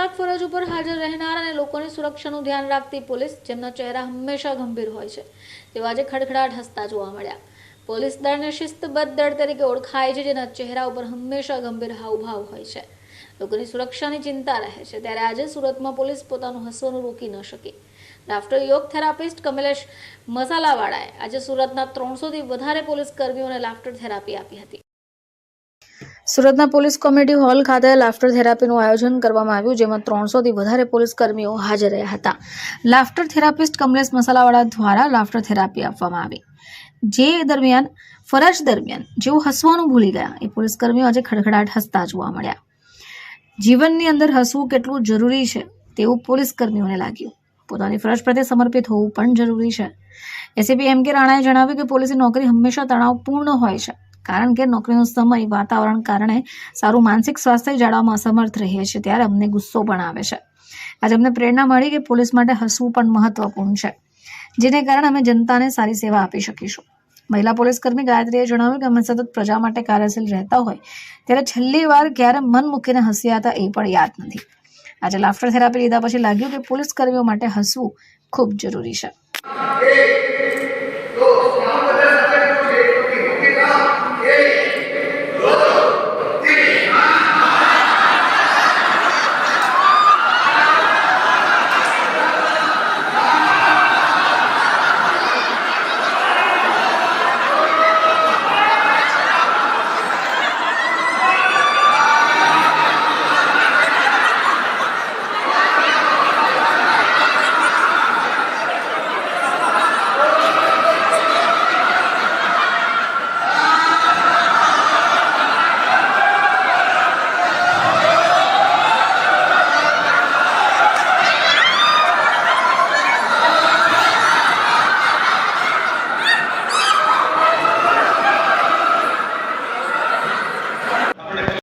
કલાક ફરજ ઉપર હાજર રહેનાર અને લોકોની સુરક્ષાનું ધ્યાન રાખતી પોલીસ જેમના ચહેરા હંમેશા ગંભીર હોય છે. તેઓ આજે ખડખડાટ હસતા જોવા મળ્યા. પોલીસ દળને શિસ્તબદ્ધ દળ તરીકે ઓળખાય છે, જેના ચહેરા ઉપર હંમેશા ગંભીર હાવભાવ હોય છે. લોકોની સુરક્ષાની ચિંતા રહે છે. ત્યારે આજે સુરતમાં પોલીસ પોતાનું હસવાનું રોકી ન શકી. લાફ્ટર યોગ થેરાપિસ્ટ કમલેશ મસાલાવાળાએ આજે સુરતના ત્રણસોથી વધારે પોલીસ કર્મીઓને લાફ્ટર થેરાપી આપી હતી. સુરતના પોલીસ કોમેડી હોલ ખાતે લાફ્ટર થેરાપીનું આયોજન કરવામાં આવ્યું, જેમાં ત્રણસોથી વધારે પોલીસ કર્મીઓ હાજર રહ્યા હતા. લાફ્ટર થેરાપિસ્ટ કમલેશ મસાલાવાળા દ્વારા લાફ્ટર થેરાપી આપવામાં આવી. જે દરમિયાન, ફરજ દરમિયાન જેઓ હસવાનું ભૂલી ગયા, એ પોલીસ કર્મીઓ આજે ખડખડાટ હસતા જોવા મળ્યા. જીવનની અંદર હસવું કેટલું જરૂરી છે તેવું પોલીસ કર્મીઓને લાગ્યું. પોતાની ફરજ પ્રત્યે સમર્પિત હોવું પણ જરૂરી છે. એસીપી એમ કે રાણાએ જણાવ્યું કે પોલીસની નોકરી હંમેશા તણાવપૂર્ણ હોય છે. કારણ કે નોકરીનો સમય વાતાવરણ કારણે સારું માનસિક સ્વાસ્થ્ય જાળવવામાં અસમર્થ રહીએ છીએ ત્યારે અમને ગુસ્સો પણ આવે છે. આજે અમને પ્રેરણા મળી કે પોલીસ માટે હસવું પણ મહત્વપૂર્ણ છે, જેને કારણે અમે જનતાને સારી સેવા આપી શકીશું. મહિલા પોલીસકર્મી ગાયત્રીએ જણાવ્યું કે અમે સતત પ્રજા માટે કાર્યશીલ રહેતા હોય, ત્યારે છેલ્લી વાર ક્યારે મન મૂકીને હસ્યા હતા એ પણ યાદ નથી. આજે લાફ્ટર થેરાપી લીધા પછી લાગ્યું કે પોલીસ કર્મીઓ માટે હસવું ખૂબ જરૂરી છે.